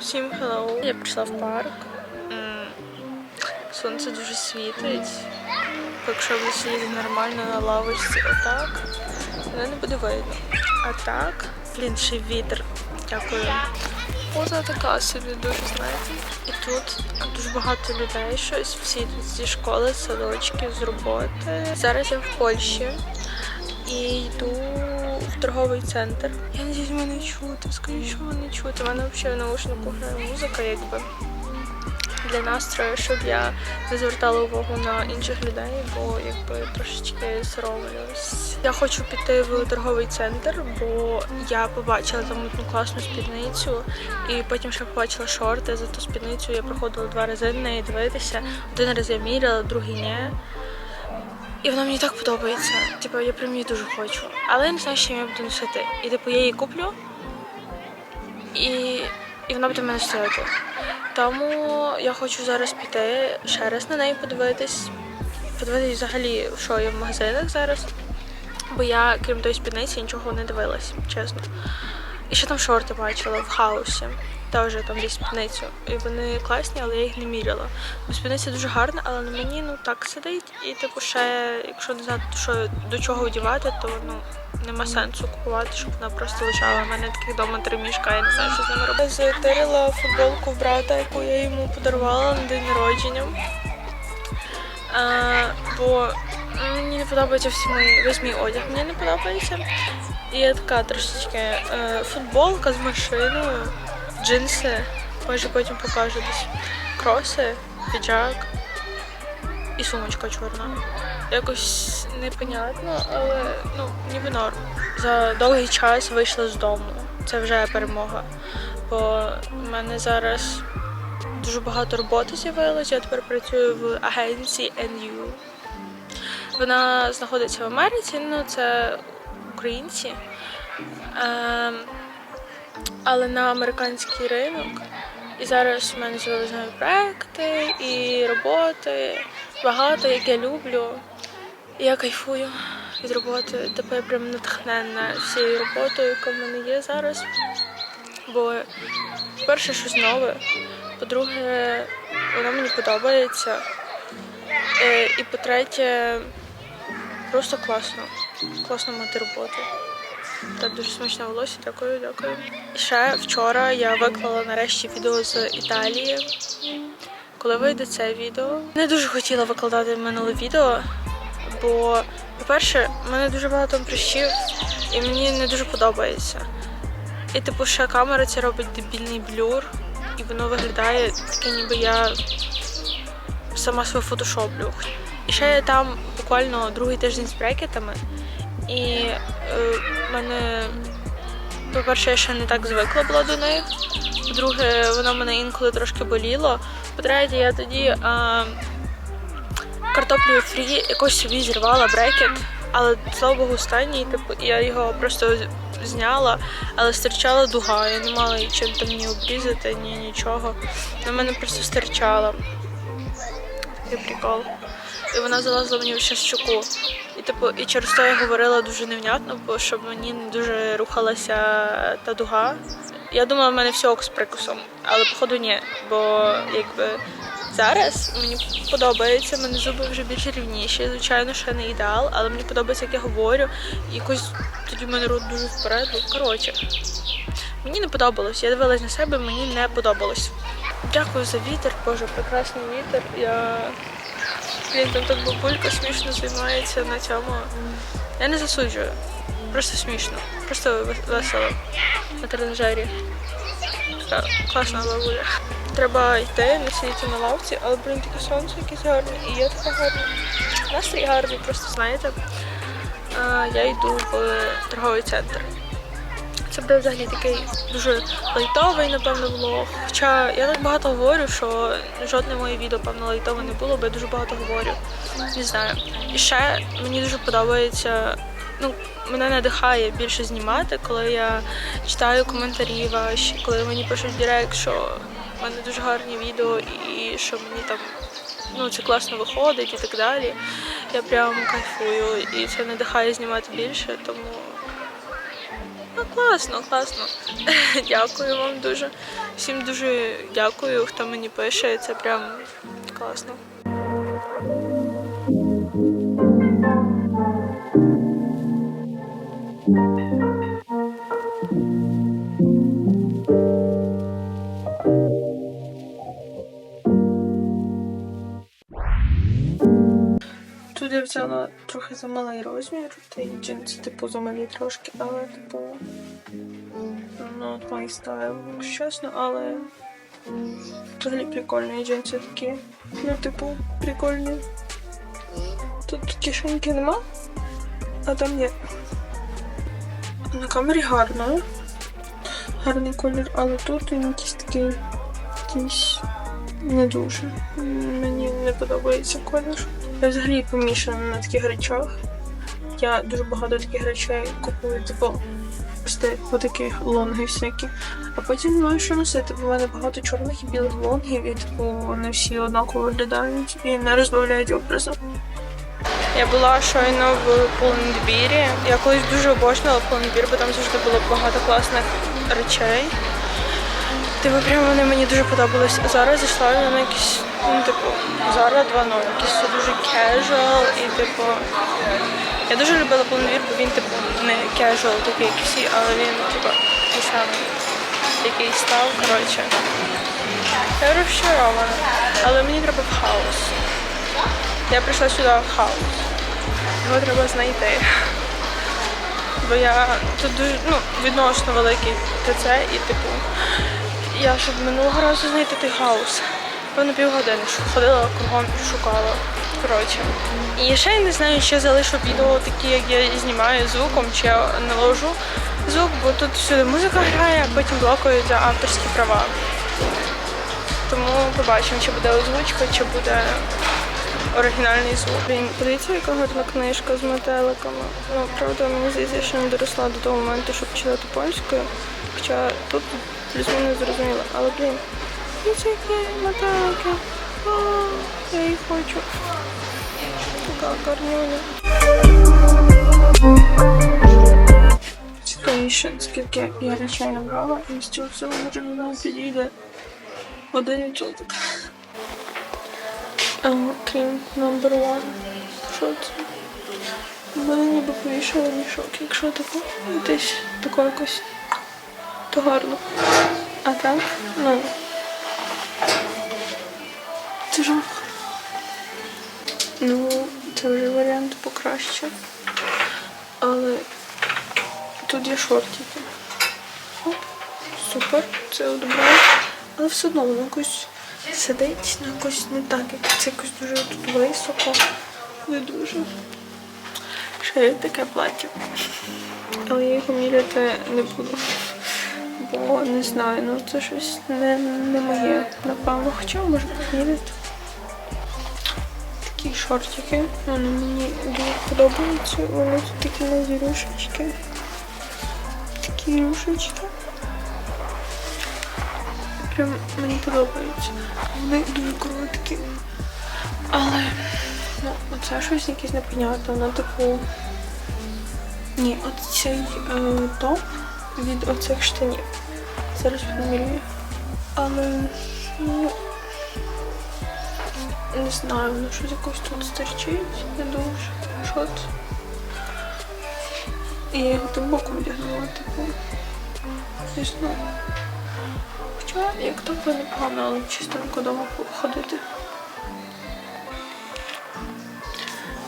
Всім hello. Я прийшла в парк. Сонце дуже світить. Якщо ви сидіти нормально на лавочці отак, мене не буде видно. А так, блін, ще вітер. Дякую. Поза така собі дуже, знаєте. І тут дуже багато людей, щось всі тут зі школи, з садочків, з роботи. Зараз я в Польщі і йду в торговий центр. Я надіюсь, мене чути. Скажіть, що мене чути. У мене взагалі в наушнику грає музика, якби для настрою, щоб я не звертала увагу на інших людей, бо якби трошечки соромлюсь. Я хочу піти в торговий центр, бо я побачила там одну класну спідницю, і потім ще побачила шорти за ту спідницю. Я проходила два рази на неї дивитися. Один раз я міряла, другий ні. І вона мені так подобається. Типу, я прям її дуже хочу. Але я не знаю, чим я буду носити. І типу я її куплю, і, і вона буде в мене стояти. Тому я хочу зараз піти ще раз на неї подивитись. Подивитись взагалі, що є в магазинах зараз. Бо я, крім тої спідниці, нічого не дивилась, чесно. І ще там шорти бачила в хаусі. Теж там десь спідницю. І вони класні, але я їх не міряла. Бо спідниця дуже гарна, але на мені ну так сидить. І типу ще, якщо не знати, що до чого одягати, то ну нема сенсу купувати, щоб вона просто лежала. У мене таких вдома три мішка, я не знаю, що з ними робити. Затирила футболку брата, яку я йому подарувала на день народження. А, бо мені не подобається всі мої, весь мій одяг. Мені не подобається. І я така трошечки е, футболка з машиною, джинси, може потім покажу десь. Кроси, піджак і сумочка чорна. Якось непонятно, але ну, ніби норм. За довгий час вийшла з дому. Це вже перемога. Бо в мене зараз дуже багато роботи з'явилося. Я тепер працюю в агенції NU. Вона знаходиться в Америці, ну це українці. Ем, але на американський ринок. І зараз в мене з'явилися проекти і роботи. Багато, як я люблю. Я кайфую від роботи. Тепер я прям натхненна всією роботою, яка в мене є зараз. Бо, перше, щось нове. По-друге, воно мені подобається. Е, І по-третє, просто класно. Класно мати роботу. Так дуже смачне волосся, дякую, дякую. І ще вчора я виклала нарешті відео з Італії. Коли вийде це відео, не дуже хотіла викладати минуле відео, бо, по-перше, в мене дуже багато прищів, і мені не дуже подобається. І типу ще камера це робить дебільний блюр, і воно виглядає таке, ніби я сама себе фотошоплю. І ще я там буквально другий тиждень з брекетами. І е, мене, по-перше, я ще не так звикла була до них. По-друге, воно мене інколи трошки боліло. По-третє, я тоді е, картоплю фрі якось собі зірвала брекет, але слава Богу, останній, типу, я його просто зняла, але стирчала дуга. Я не мала чим там ні обрізати, ні нічого. На мене просто стирчала. Такий прикол. І вона залазила мені в щоку. І типу, і через то я говорила дуже невнятно, бо щоб мені не дуже рухалася та дуга. Я думала, в мене все ок з прикусом, але походу ні. Бо якби зараз мені подобається, в мене зуби вже більш рівніші. Звичайно, ще не ідеал, але мені подобається, як я говорю. Якось тоді в мене рот дуже вперед. Коротше, мені не подобалось. Я дивилась на себе, мені не подобалось. Дякую за вітер, боже, прекрасний вітер. Я Блін, там так бабулька смішно займається на цьому. Я не засуджую. Просто смішно. Просто весело на тренажері. Така класна бабуля. Треба йти, не сидіти на лавці, але, блін, таке сонце якесь гарне. І я така гарна. Настрій гарний, просто знаєте. Я йду в торговий центр. Це буде взагалі такий дуже лайтовий, напевно, влог. Хоча я так багато говорю, що жодне моє відео, певно, лайтове не було, бо я дуже багато говорю. Не знаю. І ще мені дуже подобається, ну, мене надихає більше знімати, коли я читаю коментарі ваші, коли мені пишуть в Директ, що в мене дуже гарні відео і що мені там ну, це класно виходить і так далі. Я прям кайфую і це надихає знімати більше, тому класно, класно. дякую вам дуже. Всім дуже дякую, хто мені пише. Це прям класно. Замалий розмір, та й джинси, типу, замалі трошки, але типу. Ну, от мій стайл, чесно, але взагалі прикольні джинси такі. Ну, типу, прикольні. Тут кишеньки нема, а там є. На камері гарно. Гарний колір, але тут він якийсь такий якийсь не дуже. Мені не подобається колір. Я взагалі помішана на таких речах. Я дуже багато таких речей купую, типу, по таких лонгів всякі. А потім маю що носити, бо в мене багато чорних і білих лонгів, і типу вони всі однаково виглядають і не розбавляють образу. Я була щойно в Пулендбірі. Я колись дуже обожнювала Пулендбір, бо там завжди було багато класних речей. Типу, прямо вони мені дуже подобались. А зараз зайшла на якісь, ну, типу, Zara 2.0, якийсь дуже casual і, типу, я дуже любила Пулендбір, бо він, типу, не casual такий, як всі, але він, типу, той самий, який став, коротше. Я розчарована, але мені треба в хаос. Я прийшла сюди в хаос. Його треба знайти. Бо я тут дуже ну, відносно великий ТЦ і типу. Я щоб минулого разу знайти той хаос. Певно півгодини ходила кругом і шукала. Коротше. І ще я не знаю, чи залишу відео такі, як я знімаю звуком, чи я наложу звук, бо тут всюди музика грає, а потім блокують за авторські права. Тому побачимо, чи буде озвучка, чи буде оригінальний звук. Блін, подивіться, яка гарна книжка з метеликами. Ну, правда, мені здається, що не доросла до того моменту, щоб читати польською. Хоча тут плюс-мінус зрозуміло. Але, блін, метелики. О, я їх хочу. Така гарнюня. Цікавіше, скільки я речей набрала, і з цього всього може мені підійде один відсоток. Крім номер one. Що це? Мене ніби повішали мішок. Якщо тако десь тако якось, то гарно. А так, ну. Жах. Ну, це вже варіант покраще. Але тут є шортики. Оп, супер, це одобряю. Але все одно воно якось сидить, ну якось не так, як це якось дуже тут високо. Не дуже. Ще є таке плаття. Але я його міряти не буду. Бо не знаю, ну це щось не, не моє, напевно. Хоча може поміряти. Шортики. Вони мені дуже подобаються. Вони тут такі нові рюшечки. Такі рюшечки. Прям мені подобається. Вони дуже короткі. Але ну, оце щось якесь непонятне. Воно типу. Ні, оцей е, топ від оцих штанів. Зараз помірюю. Але ну не знаю, воно щось якось тут стерчить. Не дуже. Що це? І я його тим боком вдягнула, типу. Не знаю. Хоча як так би непогано, але чистенько вдома ходити.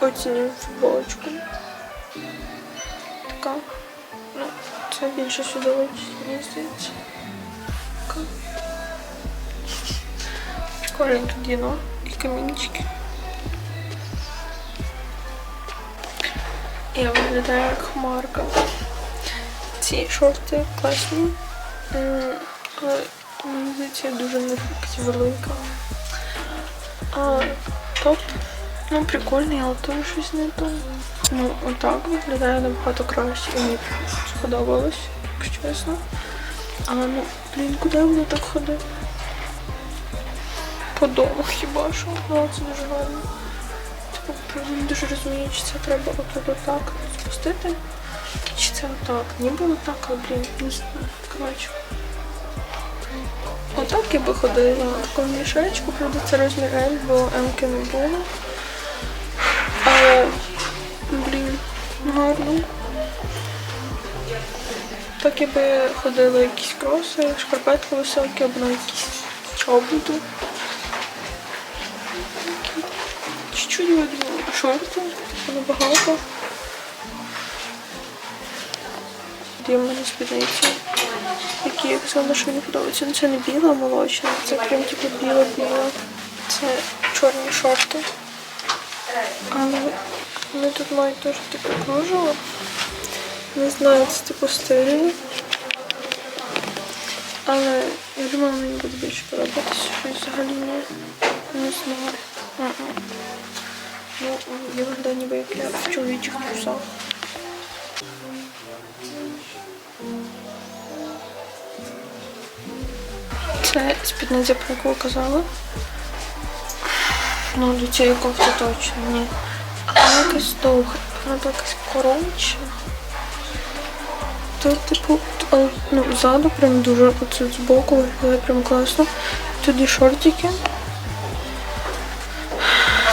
Оцінюю футболочку. Така. Ну, це більше сюди мені здається. Така. Єно і камінчики. Я виглядаю як хмарка. Ці шорти класні. Але дуже не велика. А топ, ну прикольний, але то щось не то. Ну, отак виглядає набагато краще. І мені сподобалось, якщо чесно. Але ну, блін, куди воно так ходить? По дому хіба що? Ну, це дуже гарно. Типу, не дуже розумію, чи це треба отут отак спустити. Чи це отак? Ніби отак, але блін, не знаю. Коротше. Отак я би ходила на такому мішечку, правда це розмір L, бо М-ки не було. Але, блін, гарно. Так я би ходила якісь кроси, шкарпетки високі, або на якісь чоботи. Чуть-чуть видно шорти, набагато. Є в мене спідниці, які я казала, що мені подобаються. Ну це не біла молочна, це прям типу біла-біла. Це чорні шорти. Але вони тут мають теж типу кружево. Не знаю, це типу стильно. Але я думала, мені буде більше подобатися, щось взагалі не знаю. Ну, я виглядаю ніби як я в чоловічих трусах. Це спідниця, про яку казала. Ну, до цієї кофти точно ні. Але якась довга, вона була якась коротша. Тут, типу, ну, ззаду прям дуже, оце збоку виглядає прям класно. Тут є шортики.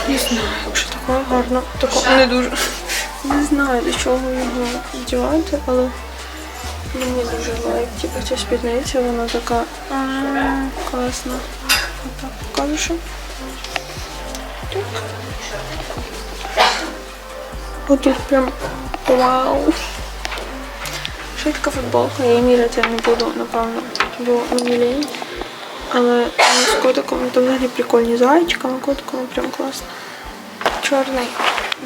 Не знаю, якщо таке гарно, тако не дуже. Не знаю, до чого його вдівати, але мені дуже лайк. Типу ця спідниця, вона така класна. Отак покажу. що. Так. Отут прям вау. Ще така футболка, я її міряти не буду, напевно, бо мені лінь. Але з котиком там взагалі прикольні зайчика, а котиком прям класно. Чорний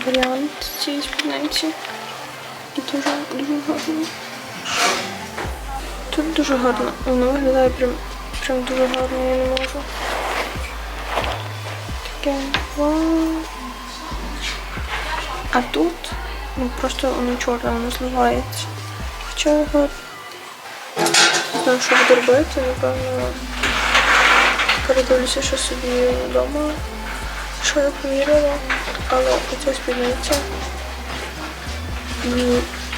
варіант цієї спідниці. Дуже, дуже гарно. Тут дуже гарно. Воно виглядає прям, прям дуже гарно, я не можу. Таке вау. А тут ну просто воно чорне, воно зливається. Хоча гарно. Знаю, що буду робити, напевно. Передивлюся, що собі вдома, що я поміряла, але оця спідниця і,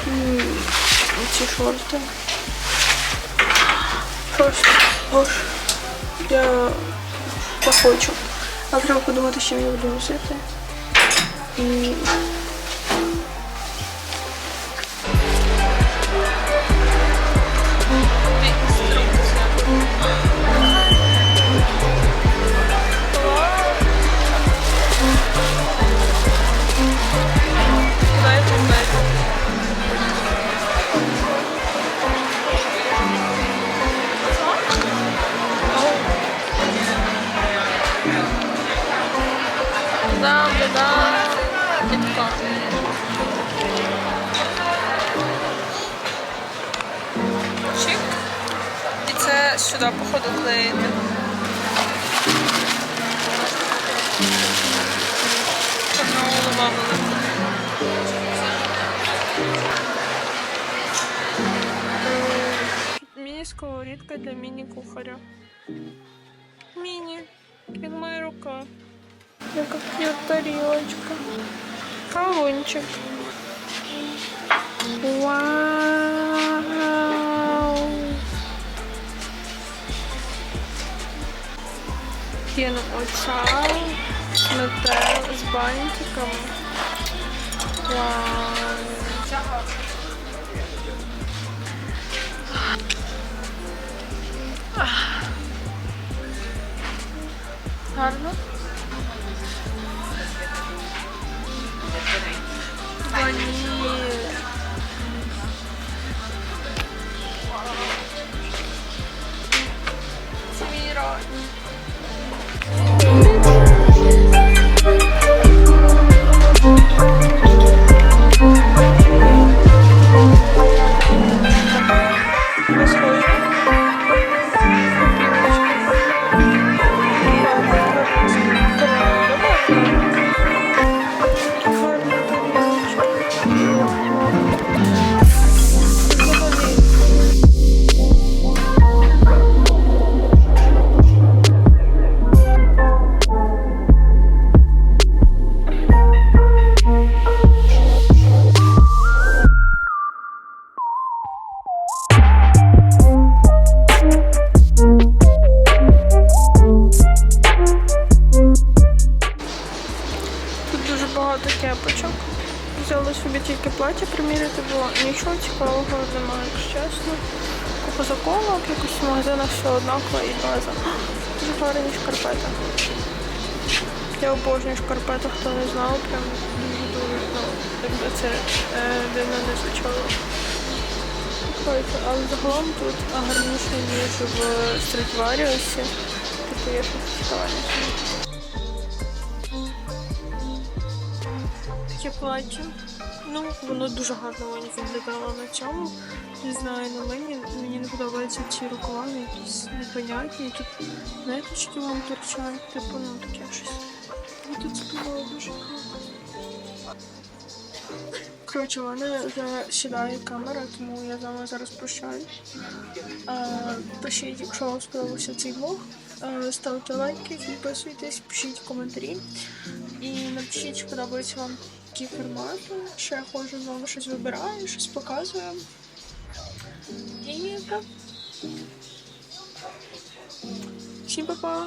і ці шорти. Просто боже, я похочу. А треба подумати, з чим я буду носити. І Міні-сковорідка для міні-кухаря. Міні. Як моя рука. Яка к'ют тарілочка. Кавунчик. Вау! Кину оця, метел з бантиком. Вау! Гарно? Вони... Це мій все однаково і база. Дуже гарні шкарпети. Я обожнюю шкарпети, хто не знав, прям дуже дуже, ну, якби це е, дивно не звучало. Але загалом тут гарніше, ніж в стрітваріусі. Типу є цікавіше. Таке плаття. Ну, воно дуже гарно мені виглядало на цьому. Не знаю, на мені мені не подобаються ці рукава, якісь непонятні. Тут ниточки вам торчать, типу, ну таке щось. Ну, тут співало дуже гарно. Коротше, в вже сідає камера, тому я з вами зараз прощаюсь. Е, Пишіть, якщо вам сподобався цей влог. Е, Ставте лайки, підписуйтесь, пишіть коментарі. І напишіть, чи подобається вам такі формати. Що я ходжу з вами щось вибираю, щось показую. І так. Всім па-па!